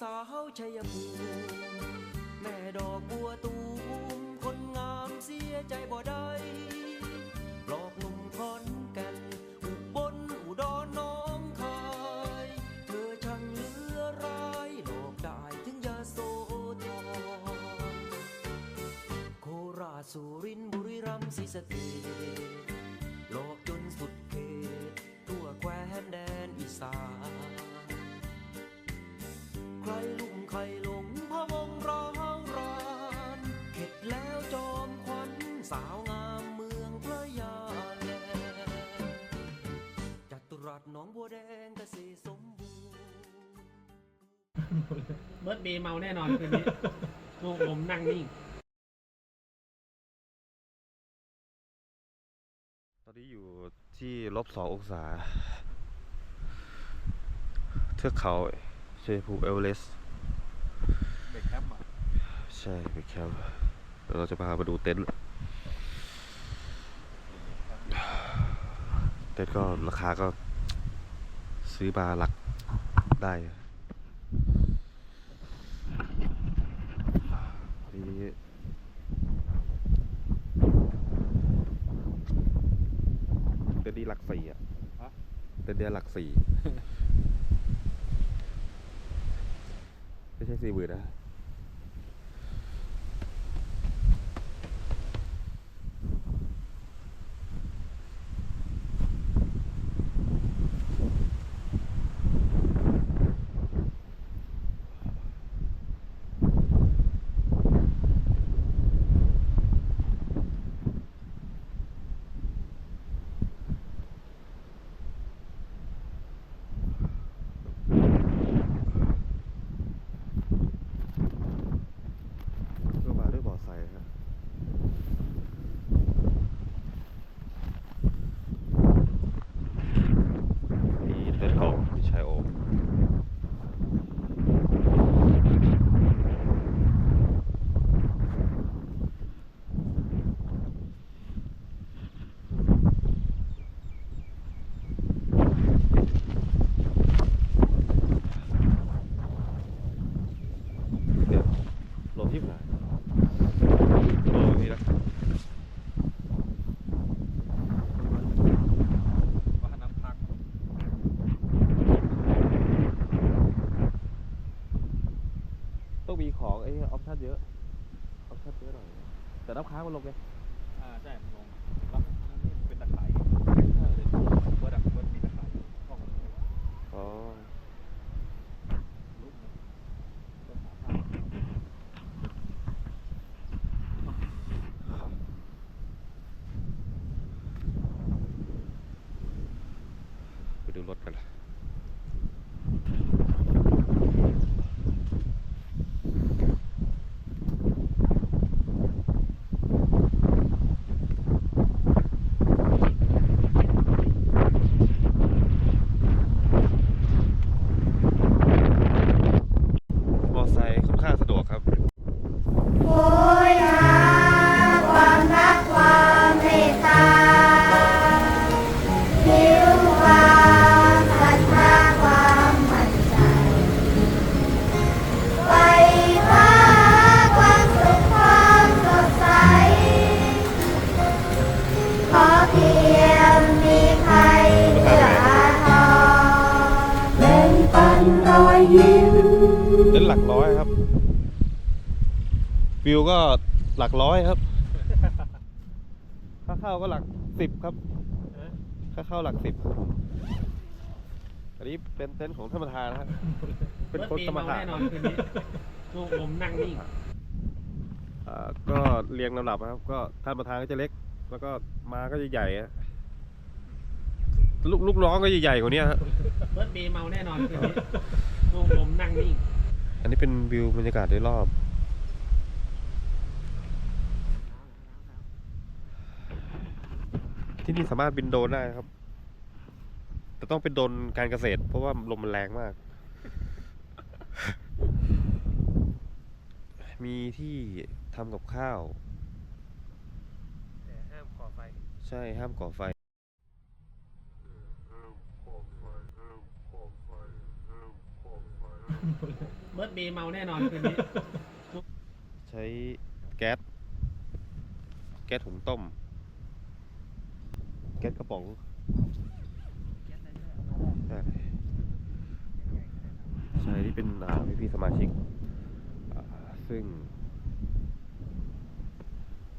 สาวชัยภูมิแม่ดอกบัวตูมคนงามเสียใจบ่ได้หลอกหนุ่มคอนกันอุบลอุดรน้องคาย เธอช่างเหลือร้ายหลอกได้ถึงยาโสธรโคราชสุรินทร์บุรีรัมย์ศรีสะเกษ เบิร์ดเดย์เมาแน่นอนคืนนี้ลูกผมนั่งนิ่ง ตอนนี้อยู่ที่ลบสององศา เทือกเขาชัยภูมิเอเวอเรสต์เด็กแคมป์อะใช่ไปแคมป์เดี๋ยวเราจะพามาดูเต็นท์เต็นท์ก็ราคาก็ซื้อมาหลักได้นี่ เต็นท์นี้หลักสี่อะเต็นท์เนี้ยหลักสี่ ไม่ใช่สี่หมื่นนะ ก็มาด้วยบ่อไซฮะนี่เต้นของพี่ชายโอมเนี่ยโหลดที่ไหนโหลดนี่นะ ว่าน้ำพัก ต้องมีข องไอ้ออปชั่นเยอะออปชั่นเยอะหน่อยแต่น้ำค้างมันลงไงอ่าใช่ลงแล้วนี่เป็นตะไคร้เออเดี๋ยวเบิร์ดอะเบิร์ดมีตะไคร้ห้องอ๋อลูกหนึ่งต้นหาผ้าไปดูรถกันม หลักร้อยครับ วิวก็หลักร้อยครับ ค่าเข้าก็หลักสิบครับ ค่าเข้าหลักสิบ อันนี้เป็นเต็นท์ของท่านประธานนะครับ เป็นเบิร์ดคนเดสย์มเมาหะแน่นอนคืนนี้ลูกผมนั่งนิ่งอ่าก็เรียงลำดับนะครับ ก็ท่านประธานก็จะเล็ก แล้วก็มาก็จะใหญ่อะลูกลูกน้องก็จะใหญ่กว่านี้ฮะ เบิร์ดเดย์เมาแน่นอนคืนนี้ลูกผมนั่งนิ่ง อันนี้เป็นวิวบรรยากาศโดยรอบ ที่นี่สามารถบินโดรนได้ครับ แต่ต้องเป็นโดรนการเกษตร เพราะว่าลมมันแรงมาก มีที่ทำกับข้าว แต่ห้ามขอไฟ ใช่ห้ามก่อไฟ เบิร์ดดีเมาแน่นอนคืนนี้ ใช้แก๊ส แก๊สถุงต้ม แก๊สกระป๋องใช่ใช่ที่เป็นอ่าพี่พี่ๆสมาชิกอ่าซึ่ง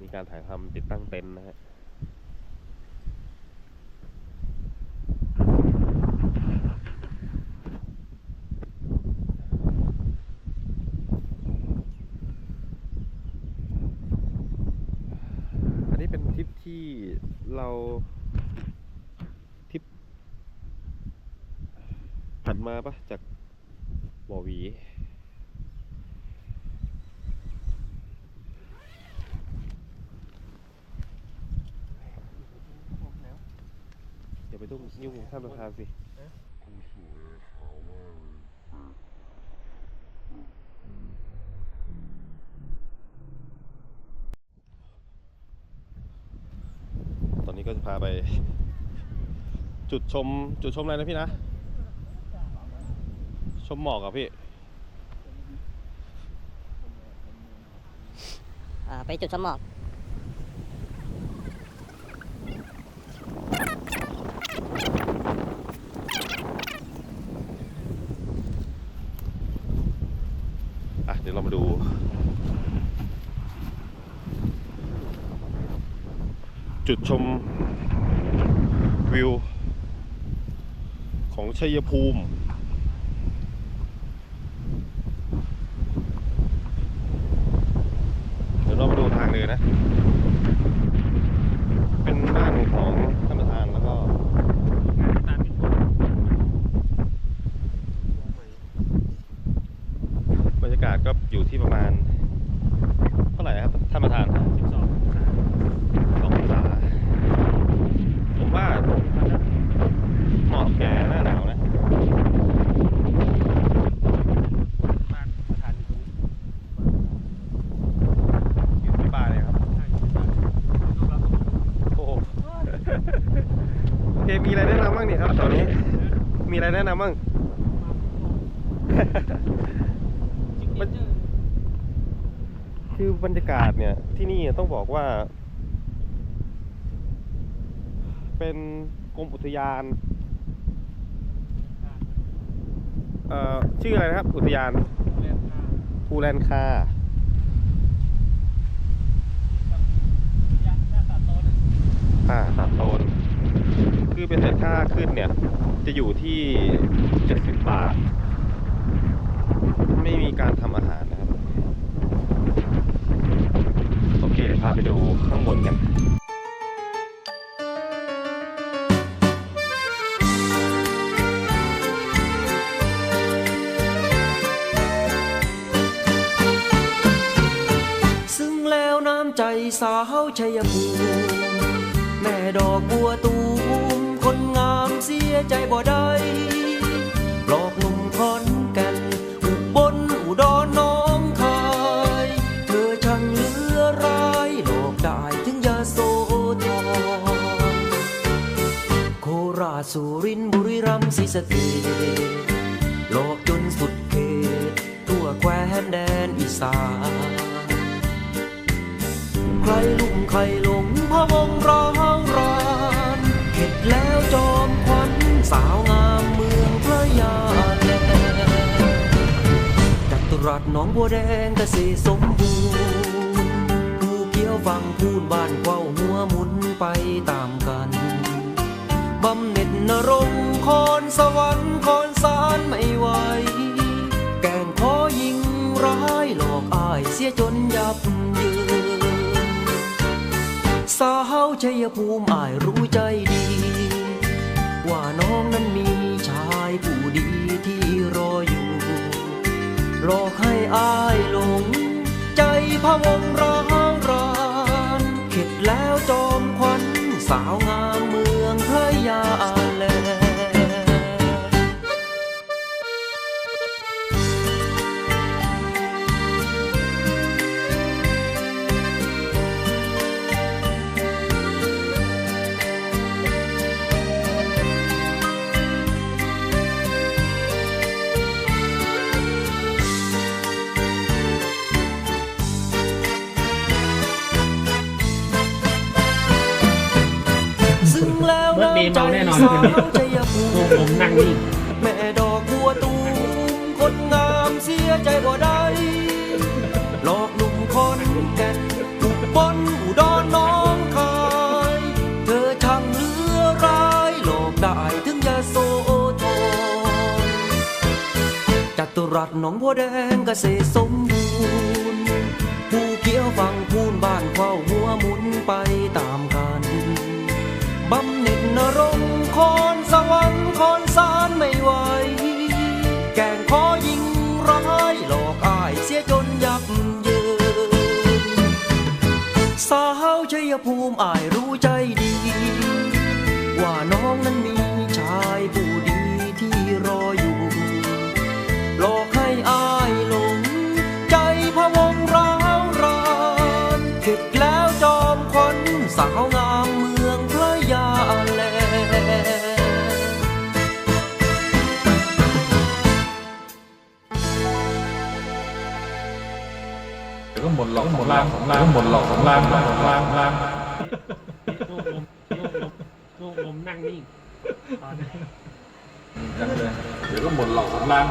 มีการถ่ายทำติดตั้งเต็นท์นะฮะ อันนี้เป็นทริปที่เราทริปถัดมา ปะจากบ่อหวีอย่าไปต้องยุ่งท่านประธานสิตอนนี้ก็จะพาไป จุดชม จุดชมอะไรนะพี่นะ ชมหมอกกับพี่อ่าไปจุดชมหมอกอะเดี๋ยวเรามาดู จุดชมวิว ของชัยภูมิ เดี๋ยว เลยนะ เป็นบ้านของท่านประธานแล้วก็ งานตามที่ผม บรรยากาศก็อยู่ที่ประมาณ เท่าไหร่ครับท่านประธาน สิบสององศา สององศาผมว่าเหมาะแก่หน้าหนาวนะ บ้านประธานอยู่ตรงนี้ อยู่ที่บ้านเลยครับ ใช่อยู่ที่บ้านลูกเราก็ โอ้โหโอเค มีอะไรแนะนำบ้างเนี่ยครับตอนนี้ มี อะไรแนะนำบ้างจิ๊กเนเจอร์คือบรรยากาศเนี่ย ที่นี่ต้องบอกว่า เป็นกรมอุทยานเอ่อชื่ออะไรนะครับ อุทยานเรียนค่าภูแลนคาย่านหน้าตาโต๊ะเนี่ยอ่าสามโซนคือเป็นเศษค่าขึ้นเนี่ย จะอยู่ที่ 70 บาท ไม่มีการทำอาหารนะครับ โอเคเดี๋ยวพาไปดูข้างบนกันซึ่งแล้วน้ำใจสาวชัยภูมิ จัตุรัสหนองบัวแดงเกษตรสมบูรณ์ภูเกี้ยวฟังพูนบ้านเว้าหัวหมุนไปตามกันบำเหน็จนรงค์คอนสวรรค์คอนสารไม่ไหว แกงขอยิงร้ายหลอกอายเสียจนยับเยินสาวชัยภูมิอายรู้ใจดี ว่าน้องนั้นมีชายผู้ดีที่รออยู่ หลอกให้อายหลง ใจพะวงร้างรานเข็ดแล้วจอมขวัญสาวงามเมืองพระยา อนคืนนี้ใจยภูลูกมิผมนั่งนิ่แม่ดอกบัวตูมคนงามเสียใจบ่ได้หลอกหนุ่มคนแก่นอุบลอุดรน้องคาย เธอช่างเหลือร้ายหลอกได้ถึงยาโสธรจัตุรัสหนองบัวแดงเกษตรสมบูรณ์ ผู้เกี่ยวฟังพูนบ้านเข้าหัวหมุนไปตามกัน นรงคอนสวรรค์คอนสารไม่ไหว แก่งขอยิงร้ายหลอกอายเสียจนยับเยิน สาวชัยภูมิอายรู้ใจดี ว่าน้องนั้นมี เดี๋ยวก็หมดหลอกของล่างของล่างหมดหลอกของล่างของล่างล่างลูกผมลูกผมลูกผมนั่งนิ่งตอนนี้ จังเลยเดี๋ยวก็หมดหลอกของล่าง